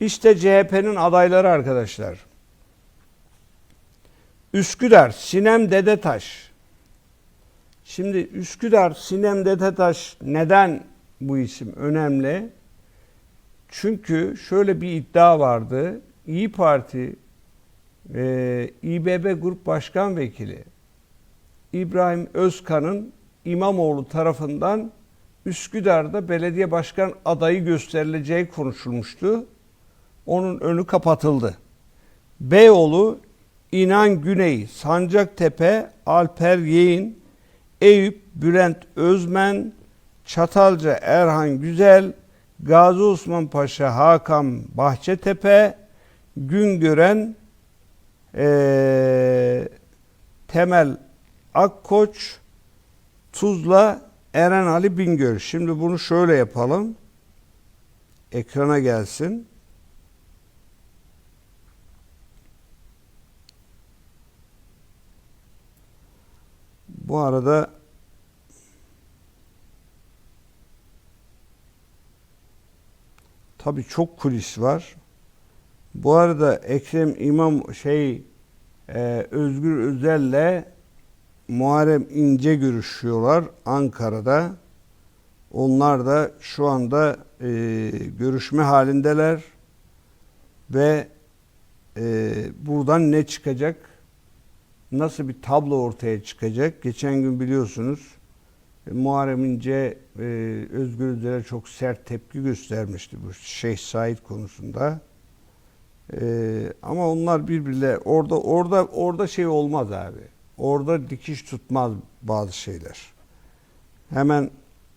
İşte CHP'nin adayları arkadaşlar. Üsküdar, Sinem Dedetaş. Şimdi Üsküdar, Sinem Dedetaş neden bu isim önemli? Çünkü şöyle bir iddia vardı. İyi Parti e, İBB Grup Başkan Vekili İbrahim Özkan'ın İmamoğlu tarafından Üsküdar'da belediye başkan adayı gösterileceği konuşulmuştu. Onun önü kapatıldı. Beyoğlu, İnan Güney, Sancaktepe, Alper Yeğin, Eyüp, Bülent Özmen, Çatalca Erhan Güzel, Gazi Osman Paşa Hakan Bahçetepe, Güngören, eee Temel Akkoç, Tuzla, Eren Ali Bingöl. Şimdi bunu şöyle yapalım. Ekrana gelsin. Bu arada tabii çok kulis var. Bu arada Ekrem İmam şey e, Özgür Özel'le Muharrem İnce görüşüyorlar Ankara'da. Onlar da şu anda e, görüşme halindeler ve e, buradan ne çıkacak? Nasıl bir tablo ortaya çıkacak? Geçen gün biliyorsunuz e, Muharrem İnce e, Özgür Özel'e çok sert tepki göstermişti bu Şeyh Said konusunda. E, ama onlar birbirle orada orada orada şey olmaz abi. Orada dikiş tutmaz bazı şeyler. Hemen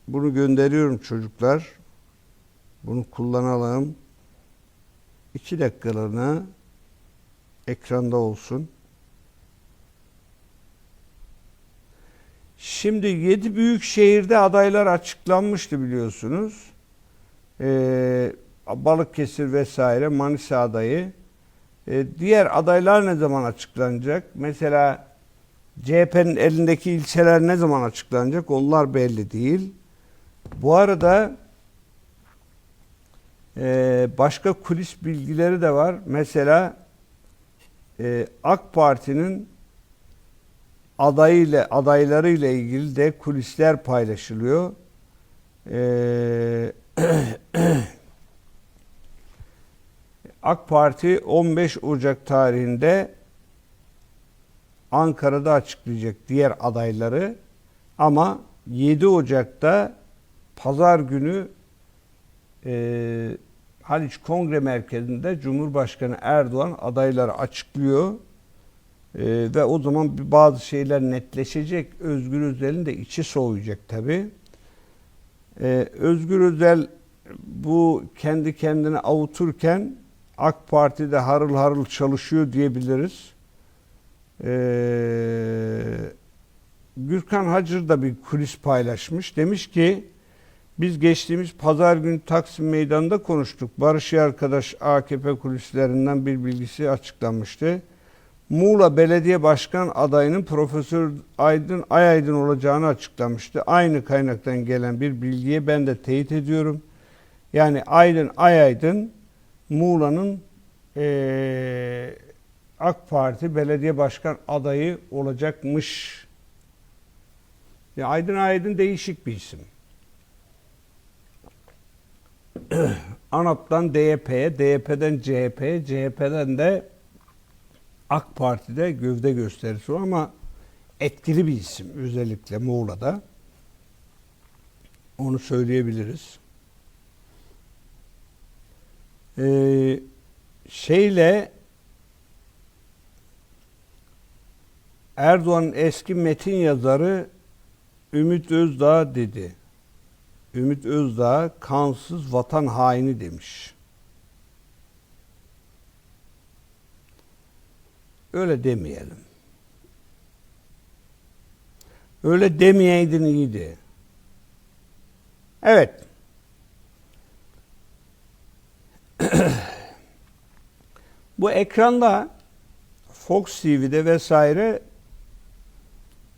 bunu gönderiyorum çocuklar. Bunu kullanalım. İki dakikalığına ekranda olsun. Şimdi yedi büyük şehirde adaylar açıklanmıştı biliyorsunuz. Ee, Balıkesir vesaire Manisa adayı. Ee, diğer adaylar ne zaman açıklanacak? Mesela CHP'nin elindeki ilçeler ne zaman açıklanacak? Onlar belli değil. Bu arada e, başka kulis bilgileri de var. Mesela e, AK Parti'nin adayıyla adayları ile ilgili de kulisler paylaşılıyor. Ee, AK Parti 15 Ocak tarihinde Ankara'da açıklayacak diğer adayları ama 7 Ocak'ta pazar günü e, Haliç Kongre Merkezi'nde Cumhurbaşkanı Erdoğan adayları açıklıyor. Ee, ve o zaman bazı şeyler netleşecek. Özgür Özel'in de içi soğuyacak tabi. Ee, Özgür Özel bu kendi kendine avuturken AK Parti'de harıl harıl çalışıyor diyebiliriz. Ee, Gürkan Hacır da bir kulis paylaşmış. Demiş ki biz geçtiğimiz pazar günü Taksim Meydanı'nda konuştuk. Barış Arkadaş AKP kulislerinden bir bilgisi açıklanmıştı. Muğla Belediye Başkan adayının Profesör Aydın Ayaydın olacağını açıklamıştı. Aynı kaynaktan gelen bir bilgiye ben de teyit ediyorum. Yani Aydın Ayaydın Muğla'nın ee, AK Parti Belediye Başkan adayı olacakmış. Ya Aydın Ayaydın değişik bir isim. ANAP'tan DYP'ye, DYP'den CHP'ye, CHP'den de AK Parti'de gövde gösterisi ama etkili bir isim özellikle Muğla'da. Onu söyleyebiliriz. Ee, şeyle Erdoğan'ın eski metin yazarı Ümit Özdağ dedi. Ümit Özdağ kansız vatan haini demiş. Öyle demeyelim. Öyle demeyeydin iyiydi. Evet. Bu ekranda Fox TV'de vesaire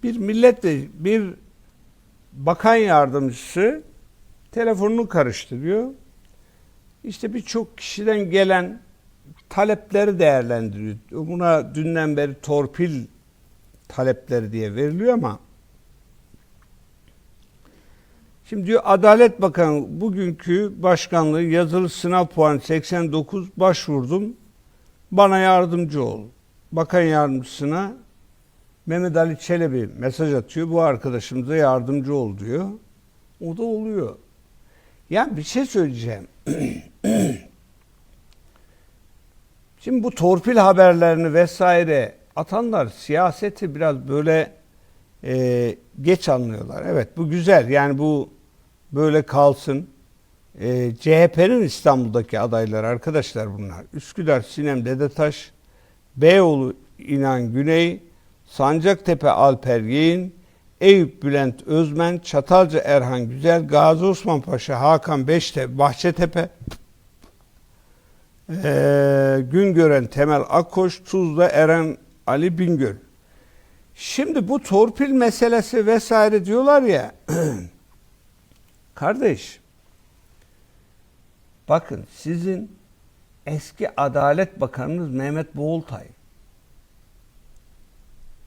bir millet bir bakan yardımcısı telefonunu karıştırıyor. işte birçok kişiden gelen talepleri değerlendiriyor. Buna dünden beri torpil talepleri diye veriliyor ama Şimdi diyor Adalet Bakanı bugünkü başkanlığı yazılı sınav puanı 89 başvurdum. Bana yardımcı ol. Bakan yardımcısına Mehmet Ali Çelebi mesaj atıyor. Bu arkadaşımıza yardımcı ol diyor. O da oluyor. Yani bir şey söyleyeceğim. Şimdi bu torpil haberlerini vesaire atanlar siyaseti biraz böyle e, geç anlıyorlar. Evet bu güzel. Yani bu böyle kalsın. E, CHP'nin İstanbul'daki adayları arkadaşlar bunlar. Üsküdar Sinem Dedetaş, Beyoğlu İnan Güney, Sancaktepe Alper Yeğin, Eyüp Bülent Özmen, Çatalca Erhan Güzel, Gazi Osman Paşa Hakan Beşte Bahçetepe, ee, Güngören Temel Akkoş, Tuzla Eren Ali Bingöl. Şimdi bu torpil meselesi vesaire diyorlar ya. kardeş. Bakın sizin eski Adalet Bakanınız Mehmet Boğultay.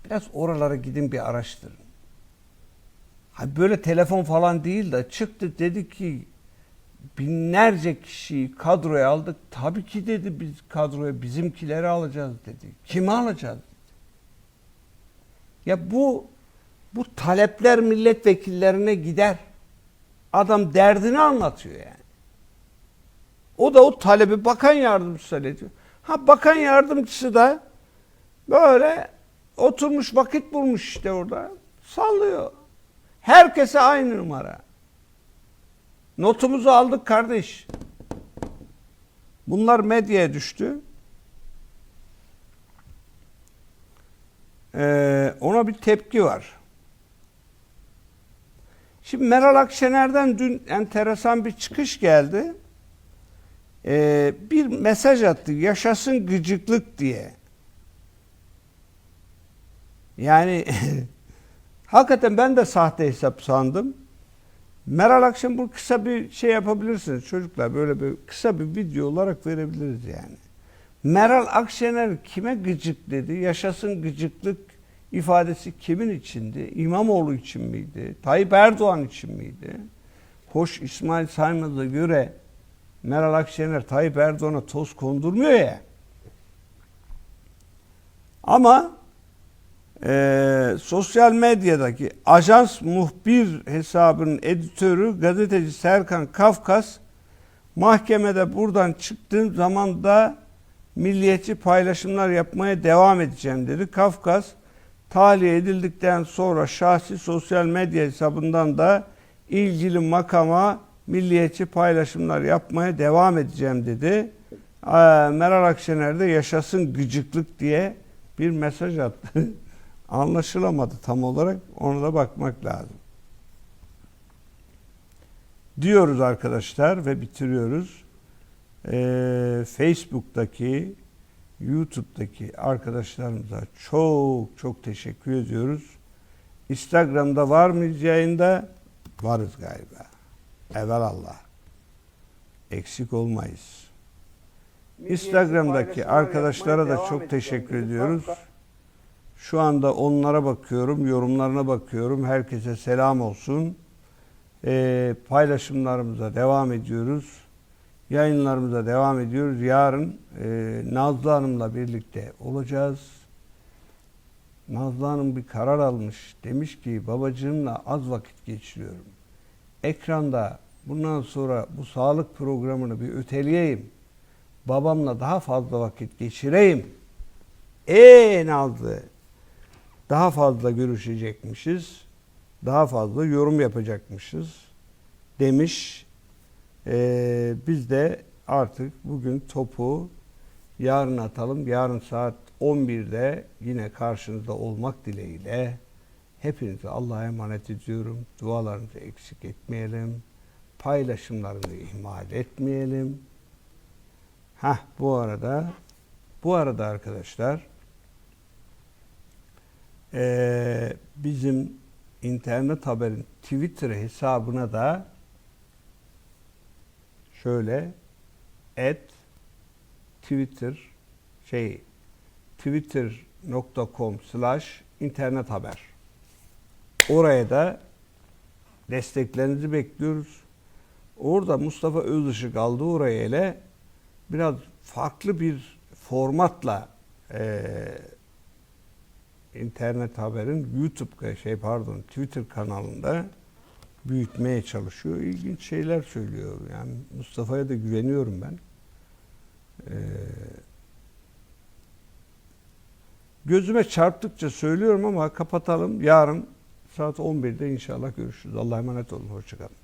Biraz oralara gidin bir araştırın. Ha böyle telefon falan değil de çıktı dedi ki binlerce kişiyi kadroya aldık. Tabii ki dedi biz kadroya bizimkileri alacağız dedi. Kimi alacağız dedi. Ya bu bu talepler milletvekillerine gider. Adam derdini anlatıyor yani. O da o talebi bakan yardımcısı ediyor. Ha bakan yardımcısı da böyle oturmuş vakit bulmuş işte orada. Sallıyor. Herkese aynı numara. Notumuzu aldık kardeş. Bunlar medyaya düştü. Ee, ona bir tepki var. Şimdi Meral Akşener'den dün enteresan bir çıkış geldi. Ee, bir mesaj attı. Yaşasın gıcıklık diye. Yani hakikaten ben de sahte hesap sandım. Meral Akşener kısa bir şey yapabilirsiniz çocuklar. Böyle bir kısa bir video olarak verebiliriz yani. Meral Akşener kime gıcık dedi? Yaşasın gıcıklık ifadesi kimin içindi? İmamoğlu için miydi? Tayyip Erdoğan için miydi? Hoş İsmail Saymaz'a göre Meral Akşener Tayyip Erdoğan'a toz kondurmuyor ya. Ama e, sosyal medyadaki ajans muhbir hesabının editörü gazeteci Serkan Kafkas mahkemede buradan çıktığım zaman da milliyetçi paylaşımlar yapmaya devam edeceğim dedi. Kafkas tahliye edildikten sonra şahsi sosyal medya hesabından da ilgili makama milliyetçi paylaşımlar yapmaya devam edeceğim dedi. Meral Akşener de yaşasın gıcıklık diye bir mesaj attı. Anlaşılamadı tam olarak. Ona da bakmak lazım. Diyoruz arkadaşlar ve bitiriyoruz. Ee, Facebook'taki, YouTube'daki arkadaşlarımıza çok çok teşekkür ediyoruz. Instagram'da var mıyız yayında? Varız galiba. Evelallah. Eksik olmayız. Instagram'daki arkadaşlara da çok teşekkür ediyoruz. Şu anda onlara bakıyorum, yorumlarına bakıyorum. Herkese selam olsun. Ee, paylaşımlarımıza devam ediyoruz. Yayınlarımıza devam ediyoruz. Yarın e, Nazlı Hanım'la birlikte olacağız. Nazlı Hanım bir karar almış. Demiş ki babacığımla az vakit geçiriyorum. Ekranda bundan sonra bu sağlık programını bir öteleyeyim. Babamla daha fazla vakit geçireyim. Eee Nazlı daha fazla görüşecekmişiz, daha fazla yorum yapacakmışız demiş. Ee, biz de artık bugün topu yarın atalım. Yarın saat 11'de yine karşınızda olmak dileğiyle hepinizi Allah'a emanet ediyorum. Dualarınızı eksik etmeyelim. Paylaşımlarını ihmal etmeyelim. Ha bu arada bu arada arkadaşlar e, bizim internet haberin Twitter hesabına da şöyle at twitter şey twitter.com slash internet haber. Oraya da desteklerinizi bekliyoruz. Orada Mustafa Özışık aldı oraya ile biraz farklı bir formatla eee internet haberin YouTube şey pardon Twitter kanalında büyütmeye çalışıyor. İlginç şeyler söylüyor. Yani Mustafa'ya da güveniyorum ben. Ee, gözüme çarptıkça söylüyorum ama kapatalım. Yarın saat 11'de inşallah görüşürüz. Allah'a emanet olun. Hoşçakalın.